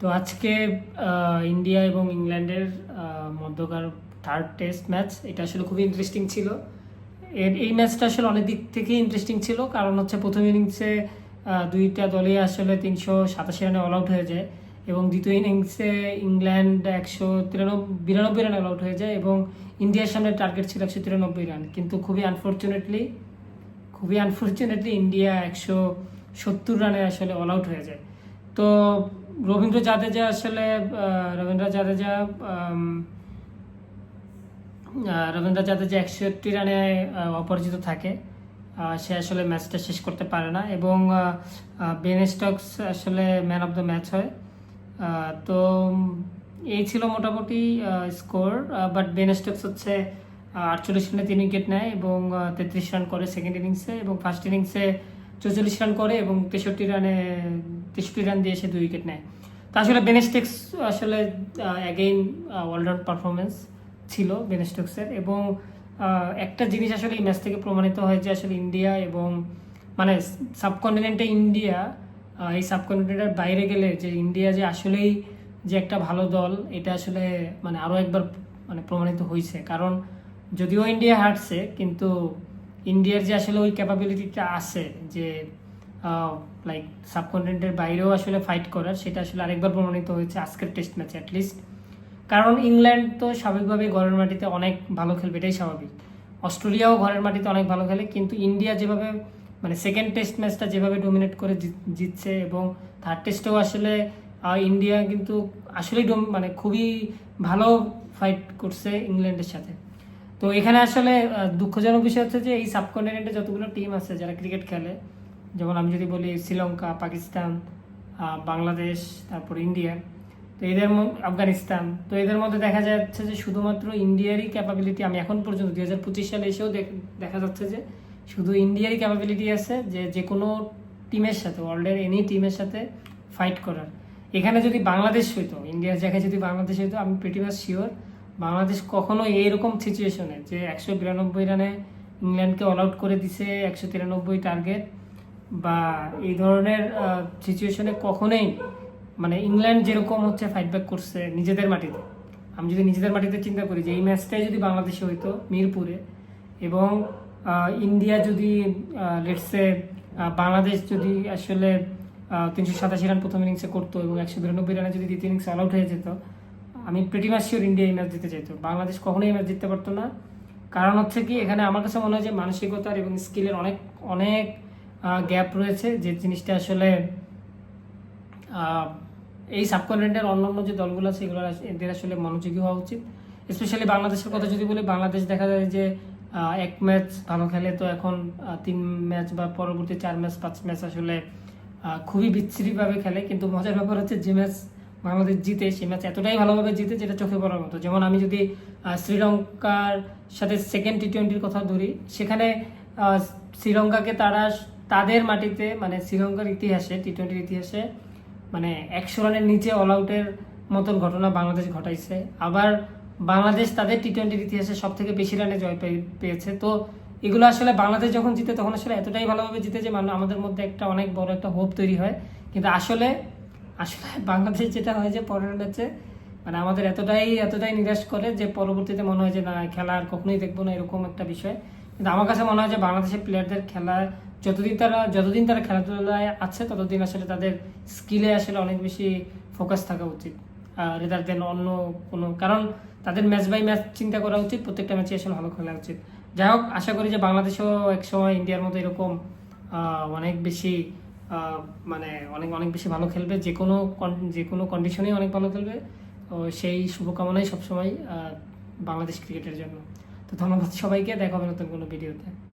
তো আজকে ইন্ডিয়া এবং ইংল্যান্ডের মধ্যকার থার্ড টেস্ট ম্যাচ এটা আসলে খুবই ইন্টারেস্টিং ছিল। এর, এই ম্যাচটা আসলে অনেক দিক থেকেই ইন্টারেস্টিং ছিল, কারণ হচ্ছে প্রথম ইনিংসে দুইটা দলই আসলে তিনশো সাতাশি রানে অল আউট হয়ে যায় এবং দ্বিতীয় ইনিংসে ইংল্যান্ড একশো তিরানব্বই, বিরানব্বই রানে অল আউট হয়ে যায় এবং ইন্ডিয়ার সামনে টার্গেট ছিল একশো তিরানব্বই রান। কিন্তু খুবই আনফর্চুনেটলি খুবই আনফর্চুনেটলি ইন্ডিয়া একশো সত্তর রানে আসলে অল আউট হয়ে যায়। তো রবীন্দ্র জাদেজা আসলে রবীন্দ্র জাদেজা রবীন্দ্র জাদেজা একষট্টি রানে অপরাজিত থাকে। সে আসলে ম্যাচটা শেষ করতে পারে না এবং বেন স্টকস আসলে ম্যান অফ দ্য ম্যাচ হয়। তো এই ছিল মোটামুটি স্কোর। বাট বেন স্টকস হচ্ছে আটচল্লিশ রানে তিন উইকেট নেয় এবং তেত্রিশ রান করে সেকেন্ড ইনিংসে এবং ফার্স্ট ইনিংসে চৌচল্লিশ রান করে এবং তেষট্টি রানে তেষট্টি রান দিয়ে সে দুই উইকেট নেয়। তা আসলে বেনেস্টেক্স আসলে অ্যাগেইন অলরাউন্ড পারফরমেন্স ছিল বেনেস্টেক্সের এবং একটা জিনিস আসলে এই ম্যাচ থেকে প্রমাণিত হয় যে আসলে ইন্ডিয়া এবং মানে সাবকন্টিনেন্টে ইন্ডিয়া এই সাবকন্টিনেন্টের বাইরে গেলে যে ইন্ডিয়া যে আসলেই যে একটা ভালো দল, এটা আসলে মানে আরও একবার মানে প্রমাণিত হয়েছে কারণ যদিও ইন্ডিয়া হারছে, কিন্তু ইন্ডিয়ার যে আসলে ওই ক্যাপাবিলিটিটা আছে যে লাইক সাবকন্টিনেন্টের বাইরেও আসলে ফাইট করার, সেটা আসলে আরেকবার প্রমাণিত হয়েছে আজকের টেস্ট ম্যাচে অ্যাটলিস্ট কারণ ইংল্যান্ড তো স্বাভাবিকভাবে ঘরের মাটিতে অনেক ভালো খেলবে, এটাই স্বাভাবিক। অস্ট্রেলিয়াও ঘরের মাটিতে অনেক ভালো খেলে, কিন্তু ইন্ডিয়া যেভাবে মানে সেকেন্ড টেস্ট ম্যাচটা যেভাবে ডোমিনেট করে জিত- জিতছে এবং থার্ড টেস্টেও আসলে ইন্ডিয়া কিন্তু আসলেই মানে খুবই ভালো ফাইট করছে ইংল্যান্ডের সাথে। তো এখানে আসলে দুঃখজনক বিষয় হচ্ছে যে এই সাবকন্টিনেন্টে যতগুলো টিম আছে যারা ক্রিকেট খেলে, যেমন আমি যদি বলি শ্রীলঙ্কা, পাকিস্তান বাংলাদেশ, তারপর ইন্ডিয়া, তো এদের আফগানিস্তান, তো এদের মধ্যে দেখা যাচ্ছে যে শুধুমাত্র ইন্ডিয়ারই ক্যাপাবিলিটি আমি এখন পর্যন্ত দুই হাজার পঁচিশ সালে এসেও দেখ- যাচ্ছে যে শুধু ইন্ডিয়ারই ক্যাপাবিলিটি আছে যে যে কোনো টিমের সাথে ওয়ার্ল্ডের এনি টিমের সাথে ফাইট করার। এখানে যদি বাংলাদেশ হইতো, ইন্ডিয়ার জায়গায় যদি বাংলাদেশ হইতো, আমি প্রিটি মাস শিওর বাংলাদেশ কখনো এইরকম সিচুয়েশনে যে একশো বিরানব্বই রানে ইংল্যান্ডকে অল আউট করে দিছে, একশো তিরানব্বই টার্গেট বা এই ধরনের সিচুয়েশনে কখনোই মানে ইংল্যান্ড যেরকম হচ্ছে ফাইট ব্যাক করছে নিজেদের মাটিতে। আমি যদি নিজেদের মাটিতে চিন্তা করি যে এই ম্যাচটাই যদি বাংলাদেশে হইতো মিরপুরে এবং ইন্ডিয়া যদি লেটসে বাংলাদেশ যদি আসলে তিনশো সাতাশি রান প্রথম ইনিংসে করতো এবং একশো বিরানব্বই রানে যদি দ্বিতীয় ইনিংসে অল আউট হয়ে যেত আমি প্রিটি শিওর ইন্ডিয়া এই ম্যাচ জিতে যেত বাংলাদেশ কখনোই এই ম্যাচ জিততে পারতো না। কারণ হচ্ছে কি, এখানে আমার কাছে মনে হয় যে মানসিকতার এবং স্কিলের অনেক অনেক গ্যাপ রয়েছে যে জিনিসটা আসলে এই সাবকন্টিনেন্টের অন্যান্য যে দলগুলো আছে এগুলো এদের আসলে মনোযোগী হওয়া উচিত। স্পেশালি বাংলাদেশের কথা যদি বলি, বাংলাদেশ দেখা যায় যে এক ম্যাচ ভালো খেলে তো এখন তিন ম্যাচ বা পরবর্তী চার ম্যাচ, পাঁচ ম্যাচ আসলে খুবই বিচ্ছিরিভাবে খেলে। কিন্তু মজার ব্যাপার হচ্ছে যে ম্যাচ বাংলাদেশ জিতে সেই ম্যাচ এতটাই ভালোভাবে জিতে যেটা চোখে পড়ার মতো। যেমন আমি যদি শ্রীলঙ্কার সাথে সেকেন্ড টি টোয়েন্টির কথা ধরি, সেখানে শ্রীলঙ্কাকে তারা তাদের মাটিতে মানে শ্রীলঙ্কার ইতিহাসে টি টোয়েন্টির ইতিহাসে মানে একশো রানের নিচে অল আউটের মতন ঘটনা বাংলাদেশ ঘটাইছে। আবার বাংলাদেশ তাদের টি টোয়েন্টির ইতিহাসে সব থেকে বেশি রানে জয় পেয়ে- পেয়েছে। তো এগুলো আসলে বাংলাদেশ যখন জিতে, তখন আসলে এতটাই ভালোভাবে জিতে যে মানে আমাদের মধ্যে একটা অনেক বড় একটা হোপ তৈরি হয়। কিন্তু আসলে আসলে বাংলাদেশ যেটা হয় যে পরের ম্যাচে মানে আমাদের এতটাই এতটাই নিরাশ করে যে পরবর্তীতে মনে হয় যে না, খেলা আর কখনোই দেখব না, এরকম একটা বিষয়। কিন্তু আমার কাছে মনে হয় যে বাংলাদেশের প্লেয়ারদের খেলা, যতদিন তারা যতদিন তারা খেলাধুলায় আছে, ততদিন আসলে তাদের স্কিলে আসলে অনেক বেশি ফোকাস থাকা উচিত। রেদার দেন অন্য কোনো, কারণ তাদের ম্যাচ বাই ম্যাচ চিন্তা করা উচিত, প্রত্যেকটা ম্যাচে আসলে ভালো খেলা উচিত। যাই হোক, আশা করি যে বাংলাদেশও একসময় ইন্ডিয়ার মতো এরকম অনেক বেশি মানে অনেক অনেক বেশি ভালো খেলবে, যে কোনো যে কোনো কন্ডিশনেই অনেক ভালো খেলবে। তো সেই শুভকামনাই সবসময় বাংলাদেশ ক্রিকেটের জন্য। তো ধন্যবাদ সবাইকে, দেখা হবে নতুন কোনো ভিডিওতে।